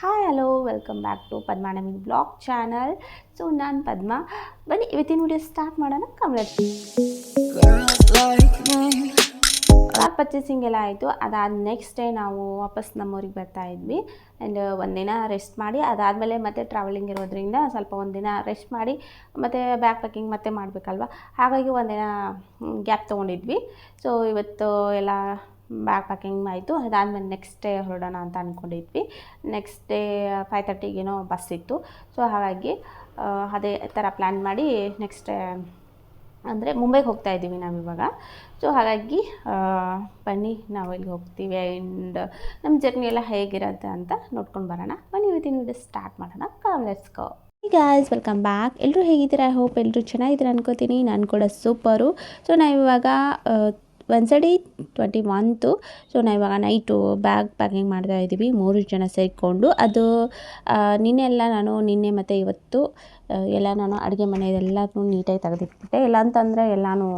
Hi hello welcome back to Padmanavi blog channel so ನಾನು ಪದ್ಮ. ಬನ್ನಿ, ಇವತ್ತಿನ ವಿಡಿಯೋ ಸ್ಟಾರ್ಟ್ ಮಾಡೋಣ. ಕಮಲಟ್ Girls like me. Car purchasing ಎಲ್ಲ ಆಯಿತು. ಅದಾದ ನೆಕ್ಸ್ಟ್ ಡೇ ನಾವು ವಾಪಸ್ ನಮ್ಮೂರಿಗೆ ಬರ್ತಾ ಇದ್ವಿ. ಆ್ಯಂಡ್ ಒಂದಿನ ರೆಸ್ಟ್ ಮಾಡಿ, ಅದಾದಮೇಲೆ ಮತ್ತೆ ಟ್ರಾವೆಲಿಂಗ್ ಇರೋದ್ರಿಂದ ಸ್ವಲ್ಪ ಒಂದಿನ ರೆಸ್ಟ್ ಮಾಡಿ, ಮತ್ತು ಬ್ಯಾಗ್ ಪ್ಯಾಕಿಂಗ್ ಮತ್ತೆ ಮಾಡಬೇಕಲ್ವ? ಹಾಗಾಗಿ ಒಂದಿನ ಗ್ಯಾಪ್ ತೊಗೊಂಡಿದ್ವಿ. ಸೊ ಇವತ್ತು ಎಲ್ಲ ಬ್ಯಾಗ್ ಪ್ಯಾಕಿಂಗ್ ಆಯಿತು. ಅದಾದಮೇಲೆ ನೆಕ್ಸ್ಟ್ ಡೇ ಹೊರಡೋಣ ಅಂತ ಅಂದ್ಕೊಂಡಿದ್ವಿ ನೆಕ್ಸ್ಟ್ ಡೇ ಫೈವ್ ತರ್ಟಿಗೇನೋ ಬಸ್ ಇತ್ತು. ಸೊ ಹಾಗಾಗಿ ಅದೇ ಥರ ಪ್ಲ್ಯಾನ್ ಮಾಡಿ ನೆಕ್ಸ್ಟ್ ಅಂದರೆ ಮುಂಬೈಗೆ ಹೋಗ್ತಾ ಇದ್ದೀವಿ ನಾವು ಇವಾಗ. ಸೊ ಹಾಗಾಗಿ ಬನ್ನಿ, ನಾವು ಇಲ್ಲಿ ಹೋಗ್ತೀವಿ ಆ್ಯಂಡ್ ನಮ್ಮ ಜರ್ನಿ ಎಲ್ಲ ಹೇಗಿರುತ್ತೆ ಅಂತ ನೋಡ್ಕೊಂಡು ಬರೋಣ. ಬನ್ನಿ, ಇವತ್ತಿನ ವಿಡಿಯೋ ಸ್ಟಾರ್ಟ್ ಮಾಡೋಣ. Come let's go guys welcome back ಎಲ್ಲರೂ ಹೇಗಿದ್ದೀರಾ? ಐ ಹೋಪ್ ಎಲ್ಲರೂ ಚೆನ್ನಾಗಿದ್ದೀರಾ ಅನ್ಕೋತೀನಿ. ನಾನು ಕೂಡ ಸೂಪರು ಸೊ ನಾವು ಇವಾಗ ಒನ್ಸಡಿ ಟ್ವೆಂಟಿ ಒನ್ತು ಸೊ ನಾವು ಇವಾಗ ನೈಟು ಬ್ಯಾಗ್ ಪ್ಯಾಕಿಂಗ್ ಮಾಡ್ತಾ ಇದ್ದೀವಿ ಮೂರು ಜನ ಸೇರಿಕೊಂಡು. ಅದು ನಿನ್ನೆ ಎಲ್ಲ ನಾನು, ನಿನ್ನೆ ಮತ್ತು ಇವತ್ತು ಎಲ್ಲ ನಾನು ಅಡುಗೆ ಮನೆಯೆಲ್ಲನೂ ನೀಟಾಗಿ ತೆಗೆದಿಟ್ಬಿಟ್ಟೆ. ಇಲ್ಲ ಅಂತಂದರೆ ಎಲ್ಲನೂ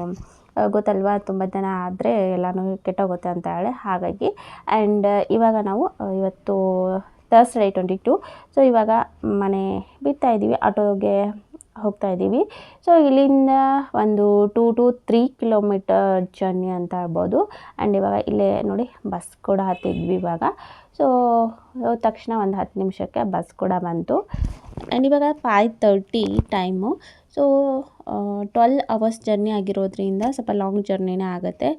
ಗೊತ್ತಲ್ವ, ತುಂಬ ಜನ ಆದರೆ ಎಲ್ಲನೂ ಕೆಟ್ಟೋಗುತ್ತೆ ಅಂತ ಹೇಳಿ. ಹಾಗಾಗಿ ಆ್ಯಂಡ್ ಇವಾಗ ನಾವು ಇವತ್ತು ತರ್ಸ್ಡೇ ಟ್ವೆಂಟಿ ಟು ಸೊ ಇವಾಗ ಮನೆ ಬಿಡ್ತಾ ಇದ್ದೀವಿ ಆಟೋಗೆ ಹೋಗ್ತಾ ಇದ್ದೀವಿ. ಸೊ ಇಲ್ಲಿಂದ ಒಂದು two to three kilometre journey ಅಂತ ಹೇಳ್ಬೋದು. ಆ್ಯಂಡ್ ಇವಾಗ ಇಲ್ಲೇ ನೋಡಿ ಬಸ್ ಕೂಡ ಹತ್ತಿದ್ವಿ ಇವಾಗ. ಸೊ ತಕ್ಷಣ ಒಂದು ಹತ್ತು ನಿಮಿಷಕ್ಕೆ ಬಸ್ ಕೂಡ ಬಂತು. ಆ್ಯಂಡ್ ಇವಾಗ five thirty time so twelve hours journey ಆಗಿರೋದ್ರಿಂದ ಸ್ವಲ್ಪ ಲಾಂಗ್ ಜರ್ನಿನೇ ಆಗುತ್ತೆ.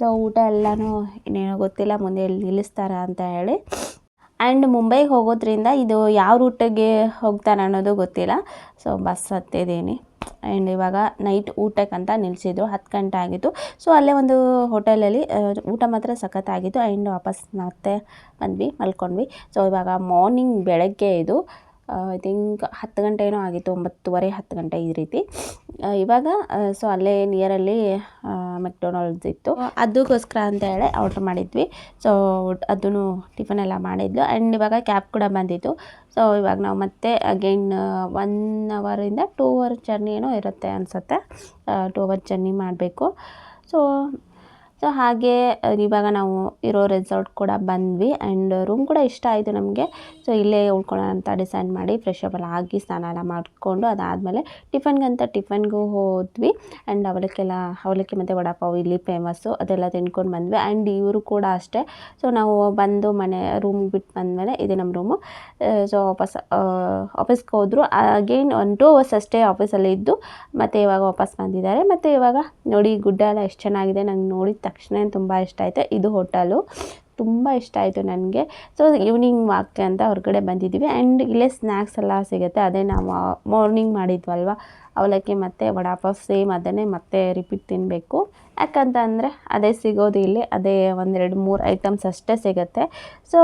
ಸೊ ಊಟ ಎಲ್ಲನೂ ಇನ್ನೇನೋ ಗೊತ್ತಿಲ್ಲ, ಮುಂದೆ ಎಲ್ಲಿ ನಿಲ್ಲಿಸ್ತಾರ ಅಂತ ಹೇಳಿ. ಆ್ಯಂಡ್ ಮುಂಬೈಗೆ ಹೋಗೋದ್ರಿಂದ ಇದು ಯಾವ ರೂಟಿಗೆ ಹೋಗ್ತಾನೆ ಅನ್ನೋದು ಗೊತ್ತಿಲ್ಲ. ಸೊ ಬಸ್ ಹತ್ತಿದ್ದೀನಿ ಆ್ಯಂಡ್ ಇವಾಗ ನೈಟ್ ಊಟಕ್ಕೆ ಅಂತ ನಿಲ್ಲಿಸಿದ್ರು ಹತ್ತು ಗಂಟೆ ಆಗಿತ್ತು. ಸೊ ಅಲ್ಲೇ ಒಂದು ಹೋಟೆಲಲ್ಲಿ ಊಟ ಮಾತ್ರ ಸಖತ್ತಾಗಿತ್ತು. ಆ್ಯಂಡ್ ವಾಪಸ್ ಮತ್ತೆ ಬಂದ್ವಿ, ಮಲ್ಕೊಂಡ್ವಿ. ಸೊ ಇವಾಗ ಮಾರ್ನಿಂಗ್ ಬೆಳಗ್ಗೆ ಇದು. ಐ ಥಿಂಕ್ ಹತ್ತು ಗಂಟೆ ಏನೋ ಆಗಿತ್ತು, ಒಂಬತ್ತುವರೆ, ಹತ್ತು ಗಂಟೆ ಈ ರೀತಿ. ಇವಾಗ ಸೊ ಅಲ್ಲೇ ನಿಯರಲ್ಲಿ ಮೆಕ್ಡೊನಾಲ್ಡ್ಸ್ ಇತ್ತು. ಅದಕ್ಕೋಸ್ಕರ ಅಂತ ಹೇಳಿ ಆರ್ಡ್ರ್ ಮಾಡಿದ್ವಿ. ಸೊ ಅದನ್ನು ಟಿಫನ್ ಎಲ್ಲ ಮಾಡಿದ್ಲು. ಆ್ಯಂಡ್ ಇವಾಗ ಕ್ಯಾಬ್ ಕೂಡ ಬಂದಿತ್ತು. ಸೊ ಇವಾಗ ನಾವು ಮತ್ತೆ ಅಗೈನ್ ಒನ್ ಅವರಿಂದ ಟೂ ಅವರ್ ಜರ್ನಿ ಏನೋ ಇರುತ್ತೆ ಅನಿಸುತ್ತೆ. ಟೂ ಅವರ್ ಜರ್ನಿ ಮಾಡಬೇಕು. ಸೊ ಸೊ ಹಾಗೆ ಇವಾಗ ನಾವು ಇರೋ ರೆಸಾರ್ಟ್ ಕೂಡ ಬಂದ್ವಿ ಆ್ಯಂಡ್ ರೂಮ್ ಕೂಡ ಇಷ್ಟ ಆಯಿತು ನಮಗೆ. ಸೊ ಇಲ್ಲೇ ಉಳ್ಕೊಳ್ಳೋಣ ಅಂತ ಡಿಸೈಡ್ ಮಾಡಿ ಫ್ರೆಶ್ ಅಪ್ ಆಗಿ ಸ್ನಾನ ಎಲ್ಲ ಮಾಡಿಕೊಂಡು ಅದಾದಮೇಲೆ ಟಿಫನ್ಗಂತ ಟಿಫನ್ಗೂ ಹೋದ್ವಿ ಆ್ಯಂಡ್ ಅವಲಕ್ಕೆಲ್ಲ ಅವಲಕ್ಕಿ ಮತ್ತು ವಡಾಪಾವ್ ಇಲ್ಲಿ ಫೇಮಸ್ಸು ಅದೆಲ್ಲ ತಿನ್ಕೊಂಡು ಬಂದ್ವಿ ಆ್ಯಂಡ್ ಇವರು ಕೂಡ ಅಷ್ಟೇ. ಸೊ ನಾವು ಬಂದು ಮನೆ ರೂಮ್ ಬಿಟ್ಟು ಬಂದಮೇಲೆ ಇದೆ ನಮ್ಮ ರೂಮು ಸೊ ವಾಪಸ್ ಆಫೀಸ್ಗೆ ಹೋದರು. ಅಗೇನ್ ಒನ್ ಟೂ ಅವರ್ಸ್ ಅಷ್ಟೇ ಆಫೀಸಲ್ಲಿ ಇದ್ದು ಮತ್ತು ಇವಾಗ ವಾಪಸ್ ಬಂದಿದ್ದಾರೆ. ಮತ್ತು ಇವಾಗ ನೋಡಿ ಗುಡ್ಡ ಎಲ್ಲ ಎಷ್ಟು ಚೆನ್ನಾಗಿದೆ, ನಂಗೆ ನೋಡಿದ ತಕ್ಷಣ ತುಂಬ ಇಷ್ಟ ಆಯಿತು. ಇದು ಹೋಟಲು. ತುಂಬ ಇಷ್ಟ ಆಯಿತು ನನಗೆ. ಸೊ ಈವ್ನಿಂಗ್ ವಾಕ್ ಅಂತ ಹೊರಗಡೆ ಬಂದಿದ್ದೀವಿ ಆ್ಯಂಡ್ ಇಲ್ಲೇ ಸ್ನ್ಯಾಕ್ಸ್ ಎಲ್ಲ ಸಿಗುತ್ತೆ. ಅದೇ ನಾವು ಮಾರ್ನಿಂಗ್ ಮಾಡಿದ್ವಲ್ವ? ಅವಲಕ್ಕಿ ಮತ್ತು ವಡಾಪಾವ್ ಸೇಮ್ ಅದನ್ನೇ ಮತ್ತೆ ರಿಪೀಟ್ ತಿನ್ನಬೇಕು ಯಾಕಂತ ಅಂದರೆ ಅದೇ ಸಿಗೋದು ಇಲ್ಲಿ. ಅದೇ ಒಂದೆರಡು ಮೂರು ಐಟಮ್ಸ್ ಅಷ್ಟೇ ಸಿಗುತ್ತೆ. ಸೊ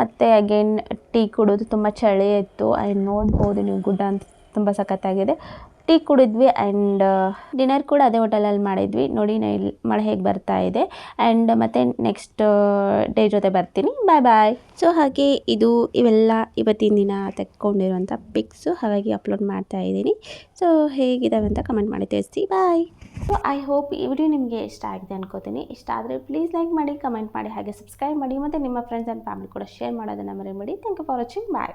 ಮತ್ತು ಅಗೇನ್ ಟೀ ಕುಡೋದು ತುಂಬ ಚಳಿ ಇತ್ತು. ಆ್ಯಂಡ್ ನೋಡ್ಬೋದು ನೀವು ಗುಡ್ಡ ಅಂತ ತುಂಬ ಸಖತ್ತಾಗಿದೆ. ಟೀ ಕುಡಿದ್ವಿ ಆ್ಯಂಡ್ ಡಿನ್ನರ್ ಕೂಡ ಅದೇ ಹೋಟೆಲಲ್ಲಿ ಮಾಡಿದ್ವಿ. ನೋಡಿ ನಾ ಇಲ್ಲಿ ಮಳೆ ಹೇಗೆ ಬರ್ತಾ ಇದೆ. ಆ್ಯಂಡ್ ಮತ್ತೆ ನೆಕ್ಸ್ಟ್ ಡೇ ಜೊತೆ ಬರ್ತೀನಿ. ಬಾಯ್ ಬಾಯ್ ಸೊ ಹಾಗೆ ಇದು ಇವೆಲ್ಲ ಇವತ್ತಿನ ದಿನ ತೆಕ್ಕೊಂಡಿರುವಂಥ ಪಿಕ್ಸು ಹಾಗಾಗಿ ಅಪ್ಲೋಡ್ ಮಾಡ್ತಾ ಇದ್ದೀನಿ. ಸೊ ಹೇಗಿದ್ದಾವೆ ಅಂತ ಕಮೆಂಟ್ ಮಾಡಿ ತಿಳಿಸಿ ಬಾಯ್ ಸೊ ಐ ಹೋಪ್ ಈ ವಿಡಿಯೋ ನಿಮಗೆ ಇಷ್ಟ ಆಗಿದೆ ಅನ್ಕೋತೀನಿ. ಇಷ್ಟ ಆದರೆ ಪ್ಲೀಸ್ ಲೈಕ್ ಮಾಡಿ ಕಮೆಂಟ್ ಮಾಡಿ ಹಾಗೆ ಸಬ್ಸ್ಕ್ರೈಬ್ ಮಾಡಿ ಮತ್ತು ನಿಮ್ಮ ಫ್ರೆಂಡ್ಸ್ ಆ್ಯಂಡ್ ಫ್ಯಾಮಿಲಿ ಕೂಡ ಶೇರ್ ಮಾಡೋದನ್ನು ಮರಿಬೇಡಿ. Thank you for watching bye